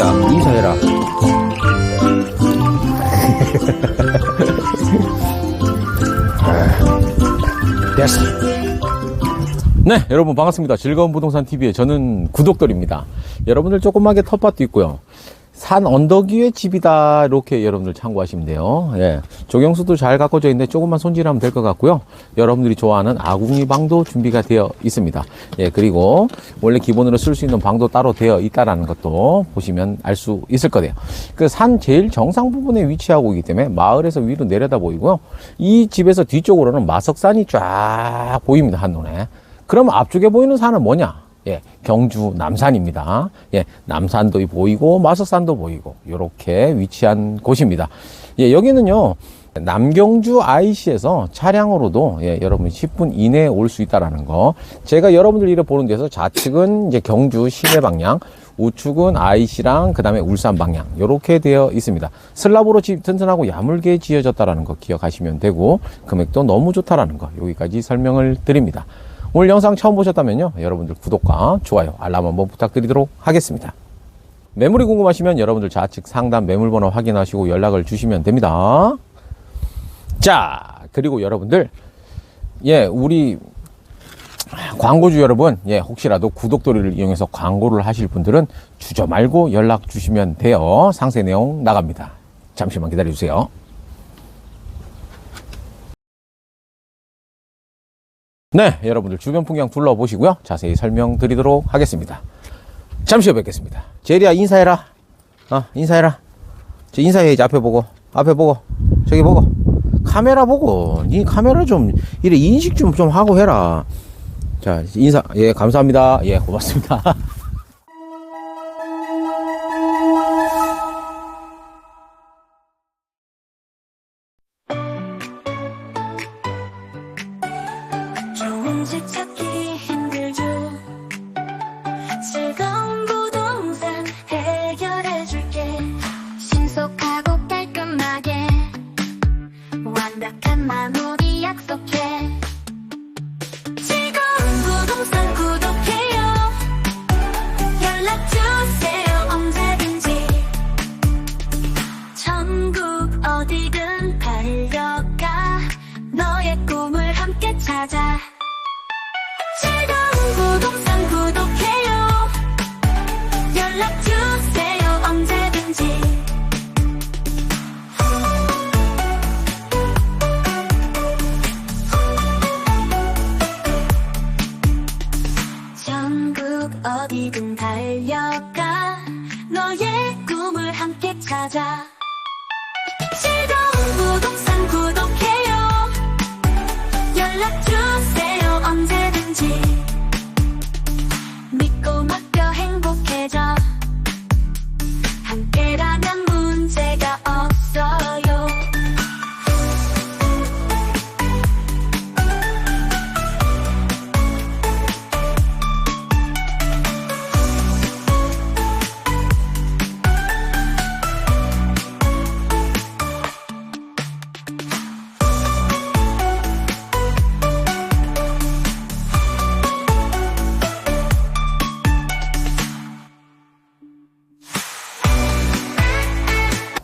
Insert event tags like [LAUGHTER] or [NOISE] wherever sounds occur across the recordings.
제리야, 인사해라. 됐어. 네, 여러분 반갑습니다. 즐거운 부동산 TV의 저는 구독돌입니다. 여러분들 조그맣게 텃밭도 있고요. 산 언덕 위에 집이다 이렇게 여러분들 참고하시면 돼요. 예, 조경수도 잘 가꿔져 있는데 조금만 손질하면 될 것 같고요. 여러분들이 좋아하는 아궁이 방도 준비가 되어 있습니다. 예, 그리고 원래 기본으로 쓸 수 있는 방도 따로 되어 있다라는 것도 보시면 알 수 있을 거예요. 그 산 제일 정상 부분에 위치하고 있기 때문에 마을에서 위로 내려다 보이고요. 이 집에서 뒤쪽으로는 마석산이 쫙 보입니다 한눈에. 그럼 앞쪽에 보이는 산은 뭐냐? 예, 경주 남산입니다. 예, 남산도 보이고 마석산도 보이고 이렇게 위치한 곳입니다. 예, 여기는요. 남경주 IC에서 차량으로도 예, 여러분이 10분 이내에 올 수 있다라는 거. 제가 여러분들 이를 보는 데서 좌측은 이제 경주 시내 방향, 우측은 IC랑 그다음에 울산 방향 이렇게 되어 있습니다. 집 튼튼하고 야물게 지어졌다라는 거 기억하시면 되고 금액도 너무 좋다라는 거 여기까지 설명을 드립니다. 오늘 영상 처음 보셨다면요. 여러분들 구독과 좋아요, 알람 한번 부탁드리도록 하겠습니다. 매물이 궁금하시면 여러분들 좌측 상단 매물번호 확인하시고 연락을 주시면 됩니다. 자, 그리고 여러분들, 예, 우리 광고주 여러분, 예, 혹시라도 구독도리를 이용해서 광고를 하실 분들은 주저 말고 연락 주시면 돼요. 상세 내용 나갑니다. 잠시만 기다려 주세요. 네, 여러분들 주변 풍경 둘러보시고요. 자세히 설명드리도록 하겠습니다. 잠시 후에 뵙겠습니다. 제리야 인사해라. 어, 인사해라. 저 인사해야지 앞에 보고. 앞에 보고. 저기 보고. 카메라 보고. 니 카메라 좀 이래 인식 좀 좀 하고 해라. 자, 인사. 예, 감사합니다. 예, 고맙습니다. [LAUGHS]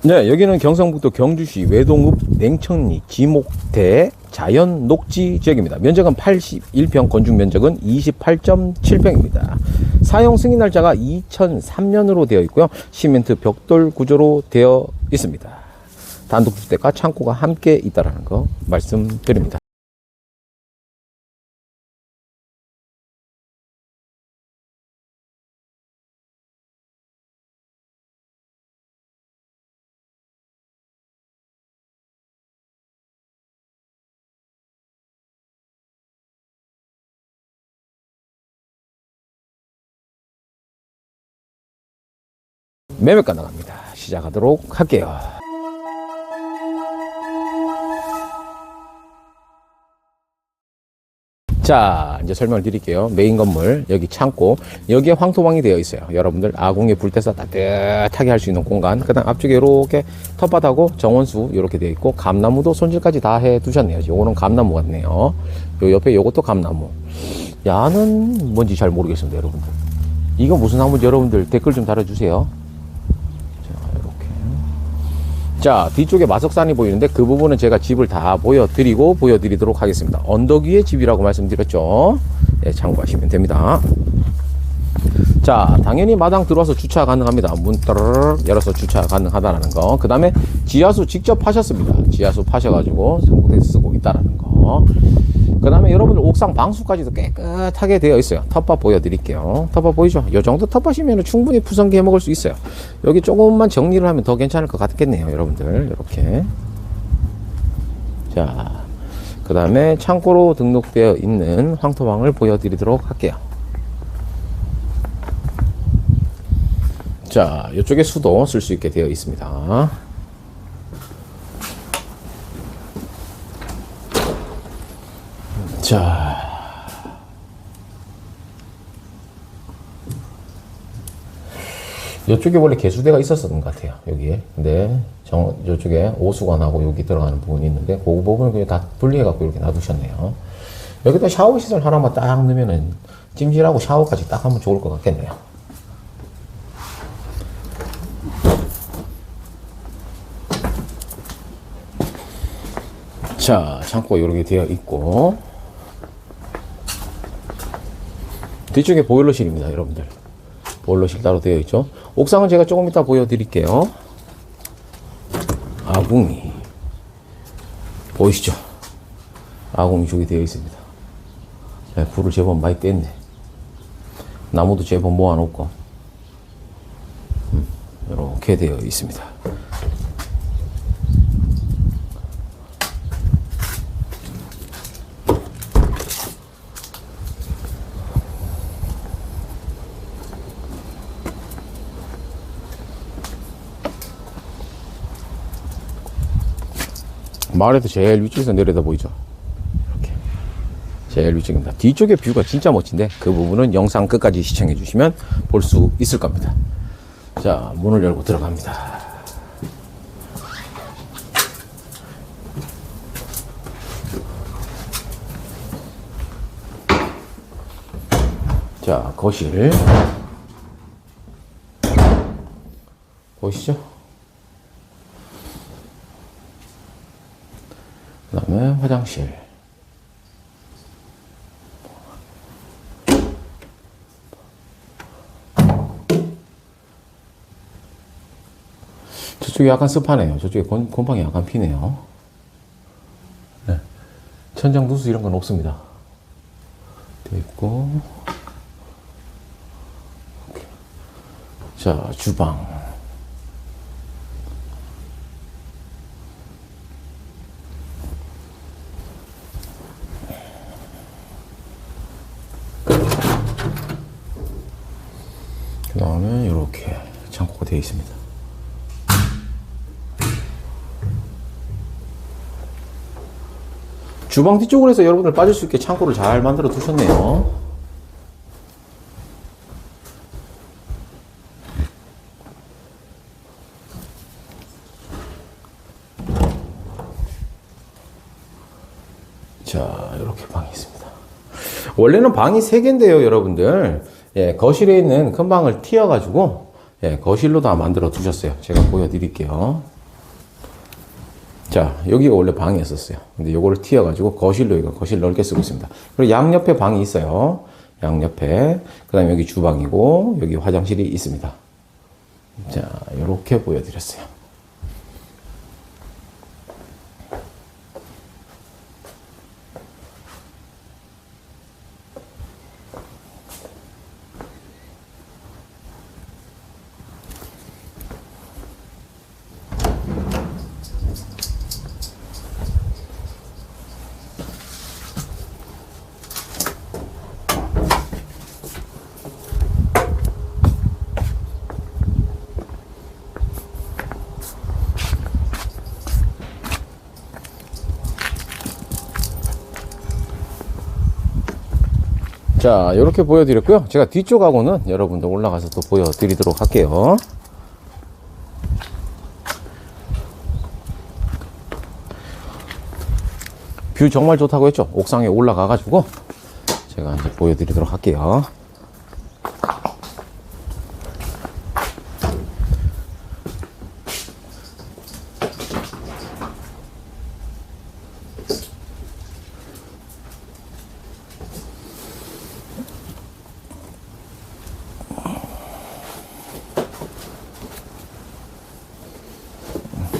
네, 여기는 경상북도 경주시 외동읍 냉천리 지목대 자연 녹지 지역입니다. 면적은 81평, 건축 면적은 28.7평입니다. 사용 승인 날짜가 2003년으로 되어 있고요. 시멘트 벽돌 구조로 되어 있습니다. 단독주택과 창고가 함께 있다라는 거 말씀드립니다. 매매가 나갑니다. 시작하도록 할게요. 자, 이제 설명을 드릴게요. 메인 건물, 여기 창고, 여기에 황토방이 되어 있어요. 여러분들 아궁이 불 때서 따뜻하게 할 수 있는 공간. 그 다음 앞쪽에 이렇게 텃밭하고 정원수 이렇게 되어 있고, 감나무도 손질까지 다 해 두셨네요. 요거는 감나무 같네요. 요 옆에 요것도 감나무. 야는 뭔지 잘 모르겠습니다, 여러분들. 이거 무슨 나무인지 여러분들 댓글 좀 달아주세요. 자, 뒤쪽에 마석산이 보이는데 그 부분은 제가 집을 다 보여드리고 보여드리도록 하겠습니다. 언덕 위에 집이라고 말씀드렸죠. 예, 참고하시면 됩니다. 자, 당연히 마당 들어와서 주차 가능합니다. 문 따르르 열어서 주차 가능하다라는 거. 그 다음에 지하수 직접 파셨습니다. 지하수 파셔가지고 상부대 쓰고 있다라는 거. 그 다음에 여러분들 옥상 방수까지도 깨끗하게 되어 있어요. 텃밭 보여드릴게요. 텃밭 보이죠? 이 정도 텃밭이면 충분히 푸성기 해 먹을 수 있어요. 여기 조금만 정리를 하면 더 괜찮을 것 같겠네요. 여러분들. 이렇게. 자, 그 다음에 창고로 등록되어 있는 황토방을 보여드리도록 할게요. 자, 이쪽에 수도 쓸 수 있게 되어 있습니다. 자. 이쪽에 원래 개수대가 있었던 것 같아요. 여기에. 근데 정, 이쪽에 오수관하고 여기 들어가는 부분이 있는데 그 부분을 그냥 다 분리해갖고 이렇게 놔두셨네요. 여기다 샤워 시설 하나만 딱 넣으면은 찜질하고 샤워까지 딱 하면 좋을 것 같겠네요. 자, 창고가 이렇게 되어 있고 뒤쪽에 보일러실입니다, 여러분들. 보일러실 따로 되어 있죠. 옥상은 제가 조금 이따 보여드릴게요. 아궁이 보이시죠? 아궁이 저기 되어 있습니다. 네, 불을 제법 많이 뗐네. 나무도 제법 모아놓고 음, 이렇게 되어 있습니다. 마을에서 제일 위쪽에서 내려다 보이죠? 이렇게. 제일 위쪽입니다. 뒤쪽의 뷰가 진짜 멋진데 그 부분은 영상 끝까지 시청해 주시면 볼 수 있을 겁니다. 자, 문을 열고 들어갑니다. 자, 거실. 보이시죠? 그 다음에 화장실. 저쪽이 약간 습하네요. 저쪽에 곤, 곰팡이 약간 피네요. 네. 천장 누수 이런 건 없습니다. 돼 있고. 자, 주방. 그 다음에 이렇게 창고가 되어 있습니다. 주방 뒤쪽으로 해서 여러분들 빠질 수 있게 창고를 잘 만들어 두셨네요. 자, 이렇게 방이 있습니다. 원래는 방이 세개인데요 여러분들. 예, 거실에 있는 큰 방을 튀어가지고, 예, 거실로 다 만들어 두셨어요. 제가 보여드릴게요. 자, 여기가 원래 방이었었어요. 근데 요거를 튀어가지고 거실로 이거 거실 넓게 쓰고 있습니다. 그리고 양옆에 방이 있어요. 양옆에. 그 다음에 여기 주방이고, 여기 화장실이 있습니다. 자, 요렇게 보여드렸어요. 자, 이렇게 보여드렸고요. 제가 뒤쪽하고는 여러분들 올라가서 또 보여드리도록 할게요. 뷰 정말 좋다고 했죠? 옥상에 올라가 가지고 제가 이제 보여드리도록 할게요.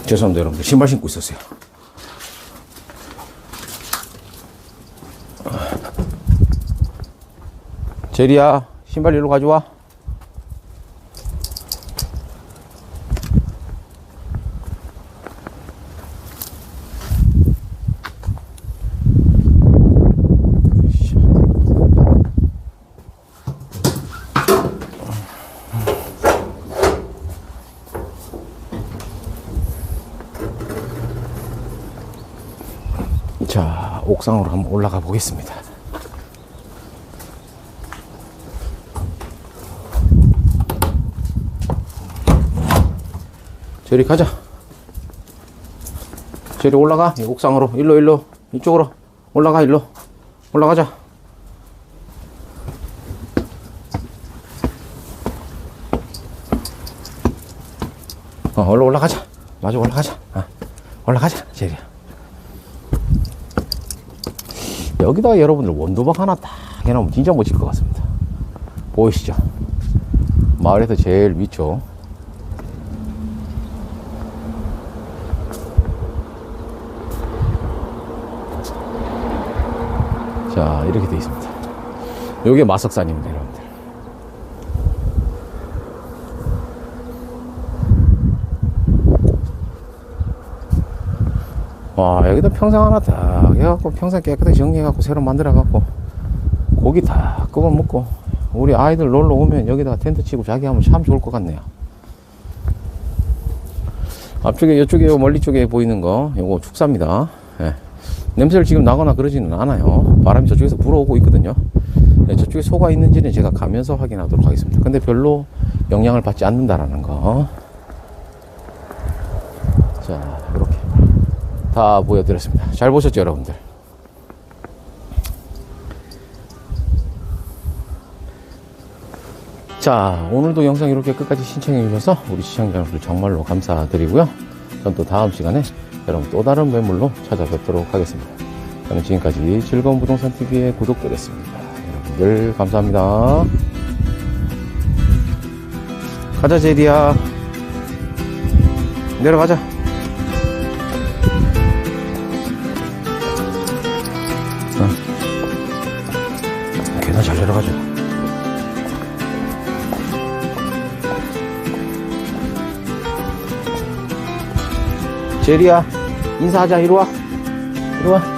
죄송합니다, 여러분들. 신발 신고 있었어요. 제리야, 신발 일로 가져와. 자, 옥상으로 한번 올라가 보겠습니다. 저리 가자. 저리 올라가. 이 옥상으로. 일로, 일로. 이쪽으로. 올라가, 일로. 올라가자. 어, 얼른 올라가자. 마저 올라가자. 어, 올라가자, 제리야. 여기다가 여러분들 원도박 하나 딱 해놓으면 진짜 멋질 것 같습니다. 보이시죠? 마을에서 제일 위쪽. 자, 이렇게 되어 있습니다. 여기에 마석산입니다, 여러분들. 와, 여기다 평상 하나 딱 해갖고 평상 깨끗하게 정리해갖고 새로 만들어갖고 고기 다 끄고 먹고 우리 아이들 놀러 오면 여기다가 텐트 치고 자기 하면 참 좋을 것 같네요. 앞쪽에 이쪽에 요 멀리 쪽에 보이는 거 요거 축사입니다. 예. 냄새를 지금 나거나 그러지는 않아요. 바람이 저쪽에서 불어오고 있거든요. 예, 저쪽에 소가 있는지는 제가 가면서 확인하도록 하겠습니다. 근데 별로 영향을 받지 않는다라는 거. 자, 이렇게 다 보여드렸습니다. 잘 보셨죠, 여러분들? 자, 오늘도 영상 이렇게 끝까지 신청해 주셔서 우리 시청자 여러분들 정말로 감사드리고요. 전 또 다음 시간에 여러분 또 다른 매물로 찾아뵙도록 하겠습니다. 저는 지금까지 즐거운 부동산 TV의 구독자였습니다. 여러분들 감사합니다. 가자 제리야. 내려가자. 내려가죠. 제리야, 인사하자. 이리 와. 이리 와. 어.